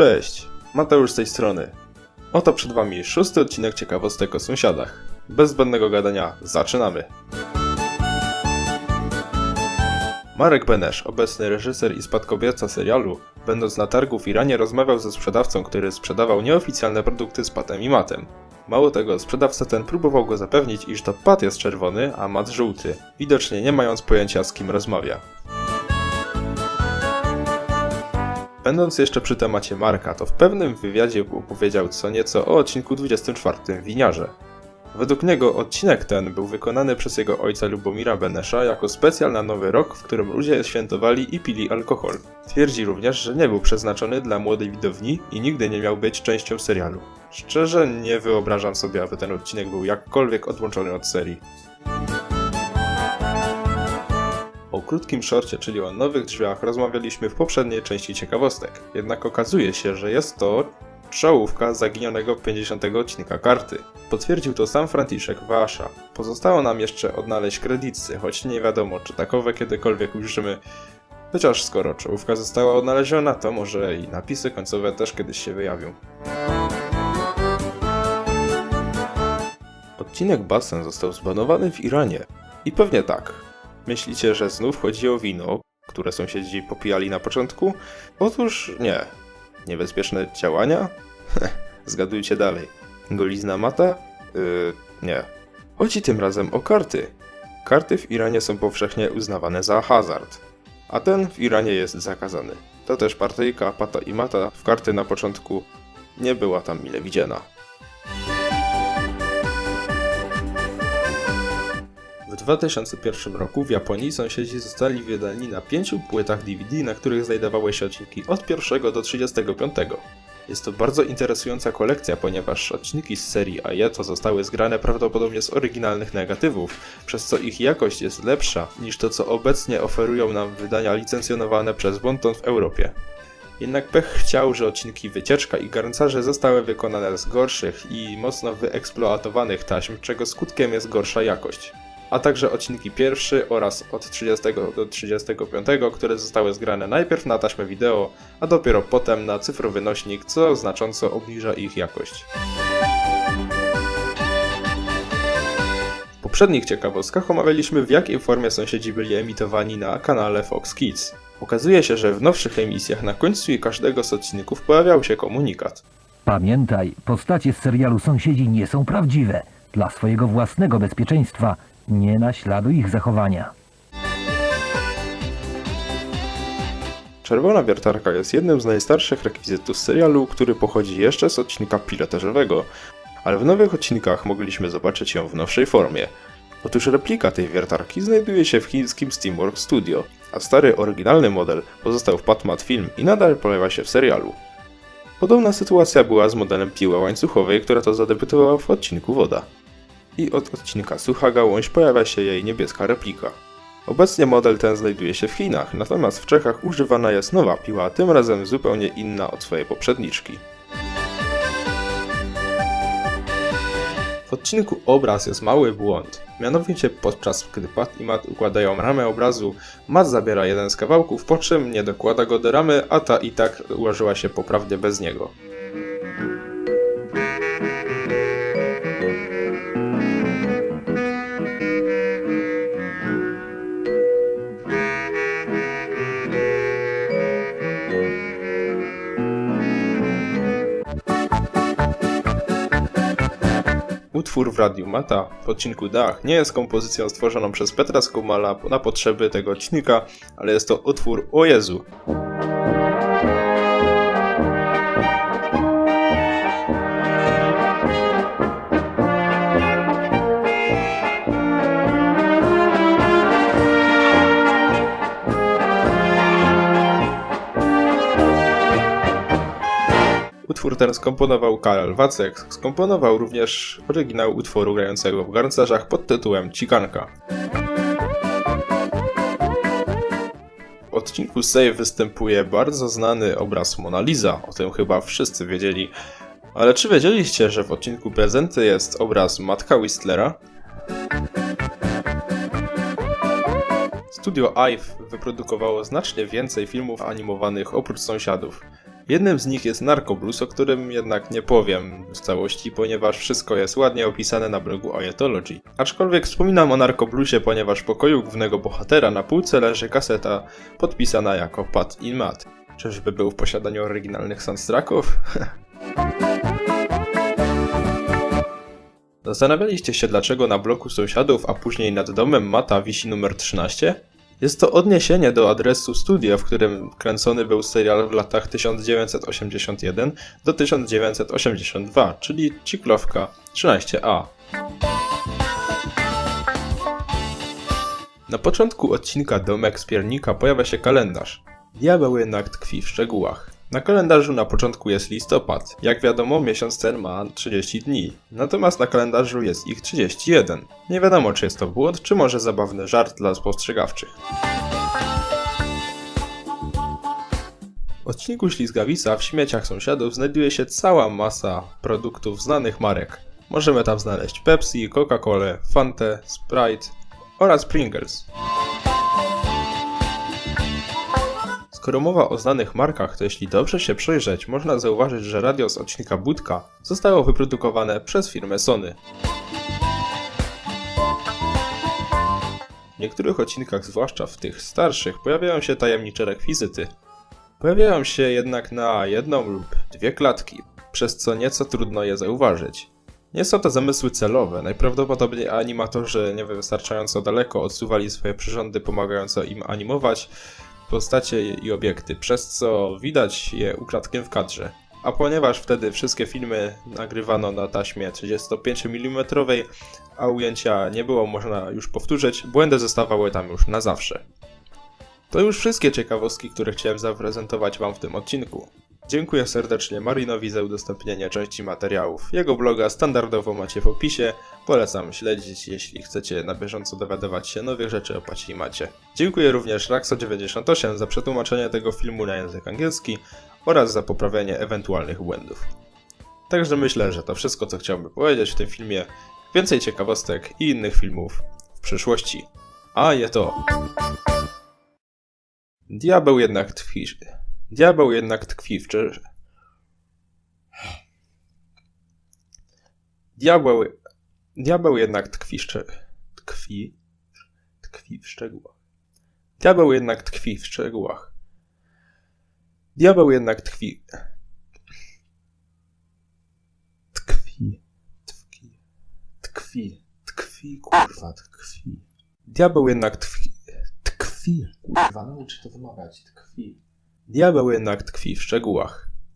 Cześć, Mateusz z tej strony. Oto przed Wami szósty odcinek ciekawostek o sąsiadach. Bez zbędnego gadania, zaczynamy! Marek Benesz, obecny reżyser i spadkobierca serialu, będąc na targu w Iranie rozmawiał ze sprzedawcą, który sprzedawał nieoficjalne produkty z patem i matem. Mało tego, sprzedawca ten próbował go zapewnić, iż to pat jest czerwony, a mat żółty, widocznie nie mając pojęcia z kim rozmawia. Będąc jeszcze przy temacie Marka, to w pewnym wywiadzie opowiedział co nieco o odcinku 24 Winiarze. Według niego odcinek ten był wykonany przez jego ojca Lubomira Benesza jako specjal na Nowy Rok, w którym ludzie świętowali i pili alkohol. Twierdzi również, że nie był przeznaczony dla młodej widowni i nigdy nie miał być częścią serialu. Szczerze nie wyobrażam sobie, aby ten odcinek był jakkolwiek odłączony od serii. Krótkim szorcie, czyli o nowych drzwiach, rozmawialiśmy w poprzedniej części ciekawostek. Jednak okazuje się, że jest to czołówka zaginionego 50 odcinka karty. Potwierdził to sam Franciszek Wasza. Pozostało nam jeszcze odnaleźć kredycy, choć nie wiadomo, czy takowe kiedykolwiek użyczymy. Chociaż skoro czołówka została odnaleziona, to może i napisy końcowe też kiedyś się wyjawią. Odcinek Basen został zbanowany w Iranie. I pewnie tak. Myślicie, że znów chodzi o wino, które sąsiedzi popijali na początku? Otóż nie. Niebezpieczne działania? Zgadujcie dalej. Golizna mata? Yy, nie. Chodzi tym razem o karty. Karty w Iranie są powszechnie uznawane za hazard, a ten w Iranie jest zakazany. To też partyjka, pata i mata w karty na początku nie była tam mile widziana. 2001 roku w Japonii sąsiedzi zostali wydani na pięciu płytach DVD, na których znajdowały się odcinki od 1 do 35. Jest to bardzo interesująca kolekcja, ponieważ odcinki z serii Ajeto zostały zgrane prawdopodobnie z oryginalnych negatywów, przez co ich jakość jest lepsza niż to, co obecnie oferują nam wydania licencjonowane przez Bonton w Europie. Jednak pech chciał, że odcinki Wycieczka i Garncarze zostały wykonane z gorszych i mocno wyeksploatowanych taśm, czego skutkiem jest gorsza jakość a także odcinki pierwszy oraz od 30 do 35, które zostały zgrane najpierw na taśmę wideo, a dopiero potem na cyfrowy nośnik, co znacząco obniża ich jakość. W poprzednich ciekawostkach omawialiśmy w jakiej formie sąsiedzi byli emitowani na kanale Fox Kids. Okazuje się, że w nowszych emisjach na końcu każdego z odcinków pojawiał się komunikat. Pamiętaj, postacie z serialu Sąsiedzi nie są prawdziwe. Dla swojego własnego bezpieczeństwa nie naśladuj ich zachowania. Czerwona wiertarka jest jednym z najstarszych rekwizytów serialu, który pochodzi jeszcze z odcinka pilotażowego, ale w nowych odcinkach mogliśmy zobaczyć ją w nowszej formie. Otóż replika tej wiertarki znajduje się w chińskim Steamworks Studio, a stary oryginalny model pozostał w Patmat Film i nadal pojawia się w serialu. Podobna sytuacja była z modelem piły łańcuchowej, która to zadebiutowała w odcinku Woda. I od odcinka Sucha Gałąź pojawia się jej niebieska replika. Obecnie model ten znajduje się w Chinach, natomiast w Czechach używana jest nowa piła, tym razem zupełnie inna od swojej poprzedniczki. W odcinku obraz jest mały błąd. Mianowicie podczas gdy Pat i Matt układają ramę obrazu, Matt zabiera jeden z kawałków, po czym nie dokłada go do ramy, a ta i tak ułożyła się poprawnie bez niego. Utwór w Radiu Mata w odcinku Dach nie jest kompozycją stworzoną przez Petra Skumala na potrzeby tego odcinka, ale jest to utwór O Jezu. Ten skomponował Karol Wacek, skomponował również oryginał utworu grającego w garncarzach pod tytułem Cikanka. W odcinku Save występuje bardzo znany obraz Mona Lisa, o tym chyba wszyscy wiedzieli. Ale czy wiedzieliście, że w odcinku Prezenty jest obraz Matka Whistlera? Studio IVE wyprodukowało znacznie więcej filmów animowanych oprócz sąsiadów. Jednym z nich jest Narcoblues, o którym jednak nie powiem w całości, ponieważ wszystko jest ładnie opisane na blogu Ayatology. Aczkolwiek wspominam o Narcobluesie, ponieważ w pokoju głównego bohatera na półce leży kaseta podpisana jako Pat Mat. Czyżby był w posiadaniu oryginalnych soundtracków? Zastanawialiście się, dlaczego na bloku sąsiadów, a później nad domem Mata wisi numer 13? Jest to odniesienie do adresu studia, w którym kręcony był serial w latach 1981 do 1982, czyli ciklowka 13A. Na początku odcinka Domek z Piernika pojawia się kalendarz. Diabeł jednak tkwi w szczegółach. Na kalendarzu na początku jest listopad. Jak wiadomo, miesiąc ten ma 30 dni. Natomiast na kalendarzu jest ich 31. Nie wiadomo, czy jest to błąd, czy może zabawny żart dla spostrzegawczych. W odcinku Ślizgawica w śmieciach sąsiadów znajduje się cała masa produktów znanych marek. Możemy tam znaleźć Pepsi, Coca-Colę, Fantę, Sprite oraz Pringles. Skoro mowa o znanych markach, to jeśli dobrze się przyjrzeć, można zauważyć, że radio z odcinka Budka zostało wyprodukowane przez firmę Sony. W niektórych odcinkach, zwłaszcza w tych starszych, pojawiają się tajemnicze rekwizyty. Pojawiają się jednak na jedną lub dwie klatki, przez co nieco trudno je zauważyć. Nie są to zamysły celowe, najprawdopodobniej animatorzy niewystarczająco daleko odsuwali swoje przyrządy pomagające im animować postacie i obiekty, przez co widać je ukradkiem w kadrze. A ponieważ wtedy wszystkie filmy nagrywano na taśmie 35 mm, a ujęcia nie było można już powtórzyć, błędy zostawały tam już na zawsze. To już wszystkie ciekawostki, które chciałem zaprezentować Wam w tym odcinku. Dziękuję serdecznie Marinowi za udostępnienie części materiałów. Jego bloga standardowo macie w opisie. Polecam śledzić, jeśli chcecie na bieżąco dowiadywać się nowych rzeczy o Paci i Macie. Dziękuję również Raxo98 za przetłumaczenie tego filmu na język angielski oraz za poprawienie ewentualnych błędów. Także myślę, że to wszystko, co chciałbym powiedzieć w tym filmie. Więcej ciekawostek i innych filmów w przyszłości. A je to. Diabeł jednak tkwi. Diabeł jednak tkwi w cze... Diabeł... Diabeł jednak tkwi w cze... Tkwi... Tkwi w szczegółach. Diabeł jednak tkwi w szczegółach. Diabeł jednak tkwi... Tkwi... Tkwi... Tkwi... Tkwi... Kurwa, tkwi... Diabeł jednak tkwi... Tkwi... Kurwa, nauczy to wymawiać. Tkwi... Diabeł jednak tkwi w szczegółach.